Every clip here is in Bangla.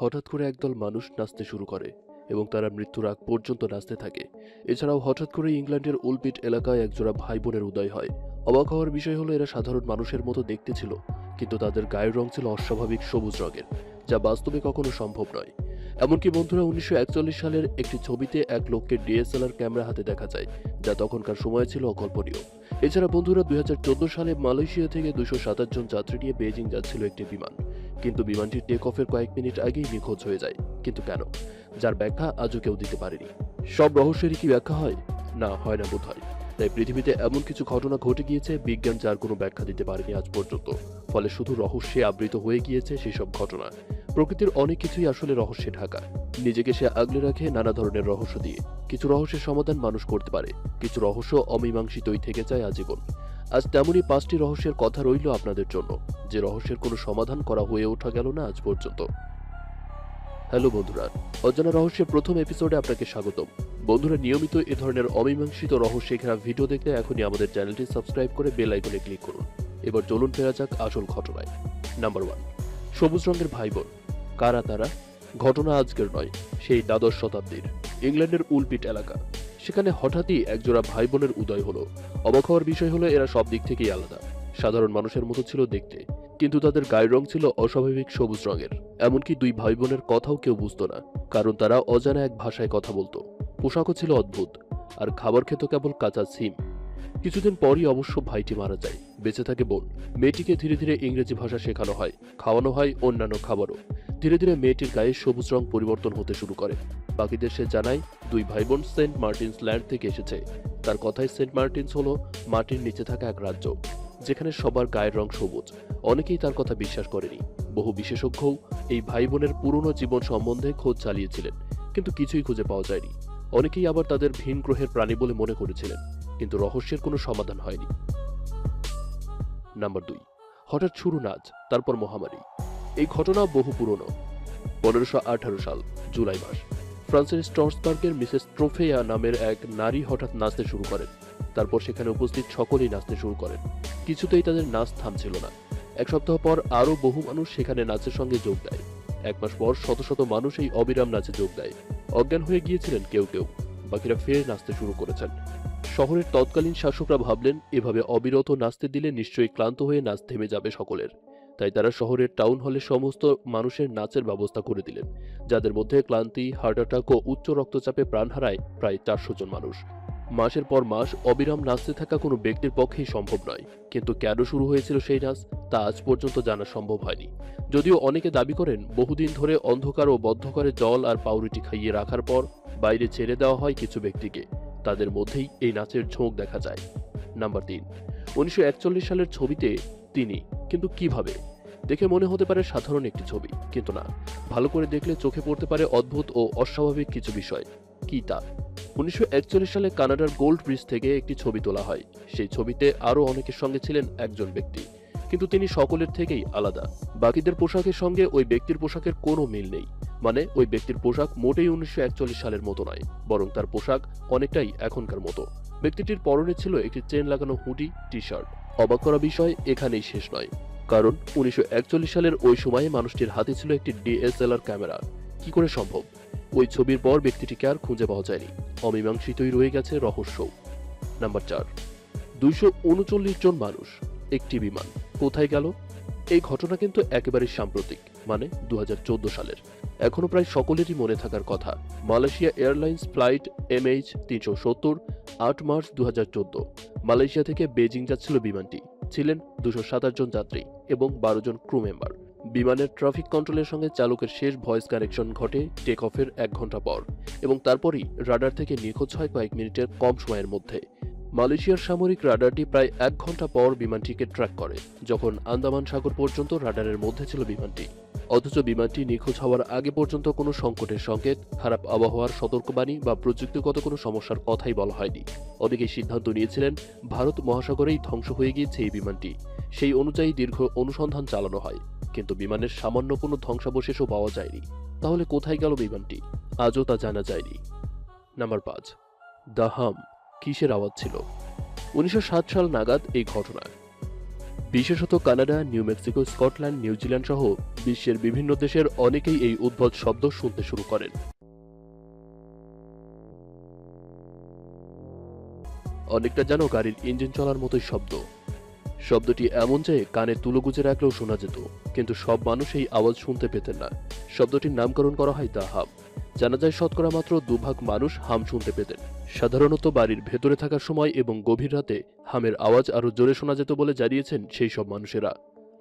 হঠাৎ করে একদল মানুষ নাচতে শুরু করে এবং তারা মৃত্যুর আগ পর্যন্ত নাচতে থাকে। এছাড়াও হঠাৎ করে ইংল্যান্ডের উলপিট এলাকায় একজোড়া ভাই বোনের উদয় হয়। অবাক হওয়ার বিষয় হলো, এরা সাধারণ মানুষের মতো দেখতে ছিল, কিন্তু তাদের গায়ের রং ছিল অস্বাভাবিক সবুজ রঙের, যা বাস্তবে কখনো সম্ভব নয়। এমনকি বন্ধুরা, উনিশশো একচল্লিশ সালের একটি ছবিতে এক লোককে ডিএসএলআর ক্যামেরা হাতে দেখা যায়, যা তখনকার সময় ছিল অকল্পনীয়। এছাড়া বন্ধুরা, দুই হাজার চোদ্দ সালে মালয়েশিয়া থেকে দুশো জন যাত্রী নিয়ে বেজিং যাচ্ছিল একটি বিমান। কিন্তু বিমানটি টেক অফের কয়েক মিনিট আগেই নিখোঁজ হয়ে যায়। কিন্তু কেন? যার ব্যাখ্যা আজও কেউ দিতে পারেনি। সব রহস্যেরই কি ব্যাখ্যা হয়? না হয় না বোধ হয় তাই পৃথিবীতে এমন কিছু ঘটনা ঘটে গিয়েছে, বিজ্ঞান যার কোনো ব্যাখ্যা দিতে পারেনি আজ পর্যন্ত। ফলে শুধু রহস্যে আবৃত হয়ে গিয়েছে সেসব ঘটনা। প্রকৃতির অনেক কিছুই আসলে রহস্যে ঢাকা। নিজেকে সে আগলে রাখে নানা ধরনের রহস্য দিয়ে। কিছু রহস্যের সমাধান মানুষ করতে পারে। কিছু রহস্য অমীমাংসিতই থেকে যায় আজীবন। আজ তেমনই পাঁচটি রহস্যের কথা রইল আপনাদের জন্য। যে রহস্যের কোনো সমাধান করা হয়ে ওঠা গেল না আজ পর্যন্ত। হ্যালো বন্ধুরা, অজানা রহস্যের প্রথম এপিসোডে আপনাকে স্বাগতম। বন্ধুরা, নিয়মিত এ ধরনের অমীমাংসিত রহস্য ঘেরা ভিডিও দেখতে এখনই আমাদের চ্যানেলটি সাবস্ক্রাইব করে বেল আইকনে ক্লিক করুন। এবার চলুন ফেরা যাক আসল ঘটনায়। নাম্বার ওয়ান সবুজ রঙের ভাই বোন কারা তারা? ঘটনা আজকের নয়, সেই দ্বাদশ শতাব্দীর, ইংল্যান্ডের উলপিট এলাকা। সেখানে হঠাৎই একজোড়া ভাই বোনের উদয় হলো। অবাক হওয়ার বিষয় হলো, এরা সব দিক থেকেই আলাদা। সাধারণ মানুষের মতো ছিল দেখতে, কিন্তু তাদের গায়ের রং ছিল অস্বাভাবিক সবুজ রঙের। এমনকি দুই ভাই বোনের কথাও কেউ বুঝতো না, কারণ তারা অজানা এক ভাষায় কথা বলতো। পোশাকও ছিল অদ্ভুত, আর খাবার খেত কেবল কাঁচা সিম। কিছুদিন পরই অবশ্য ভাইটি মারা যায়, বেঁচে থাকে বোন। মেয়েটিকে ধীরে ধীরে ইংরেজি ভাষা শেখানো হয়, খাওয়ানো হয় অন্যান্য খাবারও। ধীরে ধীরে মেয়েটির গায়ে সবুজ রং পরিবর্তন হতে শুরু করে। বাকিদের সে জানায় দুই ভাই বোন সেন্ট মার্টিনস ল্যান্ড থেকে এসেছে। তার কথায় সেন্ট মার্টিনস হলো মাটির নিচে থাকা এক রাজ্য, যেখানে সবার গায়ের রং সবুজ। অনেকেই তার কথা বিশ্বাস করেনি। বহু বিশেষজ্ঞও এই ভাই বোনের পুরনো জীবন সম্বন্ধে খোঁজ চালিয়েছিলেন, কিন্তু কিছুই খুঁজে পাওয়া যায়নি। অনেকেই আবার তাদের ভিন গ্রহের প্রাণী বলে মনে করেছিলেন, কিন্তু রহস্যের কোনো সমাধান হয়নি। নাম্বার দুই, হঠাৎ শুরু নাচ, তারপর মহামারী। এই ঘটনা বহু পুরনো। পনেরোশো সাল, জুলাই মাস। ফ্রান্সের স্টর্সবার্গের মিসেস ট্রোফেয়া নামের এক নারী হঠাৎ নাচতে শুরু করেন। তারপর সেখানে উপস্থিত সকলেই নাচতে শুরু করেন। কিছুতেই তাদের নাচ থামছিল না। এক সপ্তাহ পর আরও বহু মানুষ সেখানে নাচের সঙ্গে যোগ দেয়। এক মাস পর শত শত মানুষ এই অবিরাম নাচে যোগ দেয়। অজ্ঞান হয়ে গিয়েছিলেন কেউ কেউ। বাকিরা ফের নাচতে শুরু করেছেন। শহরের তৎকালীন শাসকরা ভাবলেন, এভাবে অবিরত নাচতে দিলে নিশ্চয়ই ক্লান্ত হয়ে নাচ থেমে যাবে সকলের। তাই তারা শহরের টাউন হলে সমস্ত মানুষের নাচের ব্যবস্থা করে দিলেন, যাদের মধ্যে ক্লান্তি, হার্ট অ্যাটাক ও উচ্চ রক্তচাপে প্রাণ হারায় প্রায় চারশো জন মানুষ। মাসের পর মাস অবিরাম নাচতে থাকা কোনো ব্যক্তির পক্ষেই সম্ভব নয়। কিন্তু কেন শুরু হয়েছিল সেই নাচ, তা আজ পর্যন্ত জানা সম্ভব হয়নি। যদিও অনেকে দাবি করেন, বহুদিন ধরে অন্ধকার ও বদ্ধকারে জল আর পাউরুটি খাইয়ে রাখার পর বাইরে ছেড়ে দেওয়া হয় কিছু ব্যক্তিকে। তাদের মধ্যেই এই নাচের ঝোঁক দেখা যায়। নাম্বার তিন, উনিশশো সালের ছবিতে তিনি, কিন্তু কীভাবে? দেখে মনে হতে পারে সাধারণ একটি ছবি, কিন্তু না। ভালো করে দেখলে চোখে পড়তে পারে অদ্ভুত ও অস্বাভাবিক কিছু বিষয়। কি তা? উনিশশো একচল্লিশ সালে কানাডার গোল্ড ব্রিজ থেকে একটি ছবি তোলা হয়। সেই ছবিতে আরও অনেকের সঙ্গে ছিলেন একজন ব্যক্তি। কিন্তু তিনি সকলের থেকেই আলাদা। বাকিদের পোশাকের সঙ্গে ওই ব্যক্তির পোশাকের কোনো মিল নেই। মানে ওই ব্যক্তির পোশাক মোটেই উনিশশো একচল্লিশ সালের মতো নয়, বরং তার পোশাক অনেকটাই এখনকার মতো। ব্যক্তিটির পরনে ছিল একটি চেন লাগানো হুডি টি শার্ট অবাক করা বিষয় এখানেই শেষ নয়। কারণ উনিশশো একচল্লিশ সালের ওই সময়ে মানুষটির হাতে ছিল একটি ডিএসএলআর ক্যামেরা। কি করে সম্ভব? ওই ছবির পর ব্যক্তিটিকে আর খুঁজে পাওয়া যায়নি। অমীমাংসিতই রয়ে গেছে রহস্য। নাম্বার চার। দুইশো উনচল্লিশ জন মানুষ, একটি বিমান। কোথায় গেল? এই ঘটনা কিন্তু একেবারে সাম্প্রতিক মানে দু হাজার চোদ্দ সালের। এখনও প্রায় সকলেরই মনে থাকার কথা, মালয়েশিয়া এয়ারলাইন্স ফ্লাইট এমএইচ তিনশো সত্তর, আট মার্চ দু হাজার চোদ্দ। মালয়েশিয়া থেকে বেজিং যাচ্ছিল বিমানটি। ছিলেন দুশো জন যাত্রী এবং বারো জন ক্রু মেম্বার বিমানের ট্রাফিক কন্ট্রোলের সঙ্গে চালকের শেষ ভয়েস কানেকশন ঘটে টেক অফের এক ঘণ্টা পর এবং তারপরই রাডার থেকে নিখোঁজ হয় কয়েক মিনিটের কম সময়ের মধ্যে। মালয়েশিয়ার সামরিক রাডারটি প্রায় এক ঘণ্টা পর বিমানটিকে ট্র্যাক করে, যখন আন্দামান সাগর পর্যন্ত রাডারের মধ্যে ছিল বিমানটি। অথচ বিমানটি নিখোঁজ হওয়ার আগে পর্যন্ত কোনো সংকটের সংকেত, খারাপ আবহাওয়ার সতর্কবাণী বা প্রযুক্তিগত কোনো সমস্যার কথাই বলা হয়নি। অনেকেই সিদ্ধান্ত নিয়েছিলেন, ভারত মহাসাগরেই ধ্বংস হয়ে গিয়েছে এই বিমানটি। সেই অনুযায়ী দীর্ঘ অনুসন্ধান চালানো হয়। কিন্তু বিমানের সামান্য কোনো ধ্বংসাবশেষও পাওয়া যায়নি। তাহলে কোথায় গেল বিমানটি? আজও তা জানা যায়নি। নাম্বার পাঁচ, দাহাম কিসের আওয়াজ ছিল? উনিশশো সাত সাল নাগাদ এই ঘটনা বিশেষত Canada, New Mexico, Scotland, New Zealand সহ বিশ্বের বিভিন্ন দেশের অনেকেই এই উদ্ভট শব্দ শুনতে শুরু করেন। অনেকটা যেন গাড়ির ইঞ্জিন চলার মতোই শব্দ। শব্দটি এমন যে কানে তুলো গুজে রাখলেও শোনা যেত, কিন্তু সব মানুষ এই আওয়াজ শুনতে পেতেন না। শব্দটির নামকরণ করা হয় দা হাম জানা যায় শতকরা মাত্র দুভাগ মানুষ হাম শুনতে পেতেন। সাধারণত বাড়ির ভেতরে থাকার সময় এবং গভীর রাতে হামের আওয়াজ আরও জোরে শোনা যেত বলে জানিয়েছেন সেই সব মানুষেরা।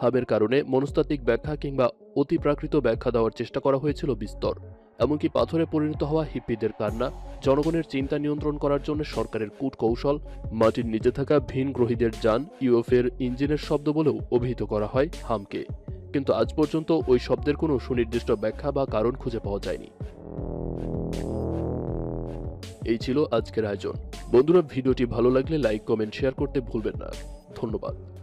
হামের কারণে মনস্তাত্ত্বিক ব্যাখ্যা কিংবা অতিপ্রাকৃত ব্যাখ্যা দেওয়ার চেষ্টা করা হয়েছিল বিস্তর। এমনকি পাথরে পরিণত হওয়া হিপ্পিদের কান্না জনগণের চিন্তা নিয়ন্ত্রণ করার জন্য সরকারের কূট কৌশল, মাটির নিচে থাকা ভিন গ্রহীদের যান, ইউএফের ইঞ্জিনের শব্দ বলেও অভিহিত করা হয় হামকে। কিন্তু আজ পর্যন্ত ওই শব্দের কোনো সুনির্দিষ্ট ব্যাখ্যা বা কারণ খুঁজে পাওয়া যায়নি। এই ছিল আজকের আয়োজন। বন্ধুরা, ভিডিওটি ভালো লাগলে লাইক, কমেন্ট, শেয়ার করতে ভুলবেন না। ধন্যবাদ।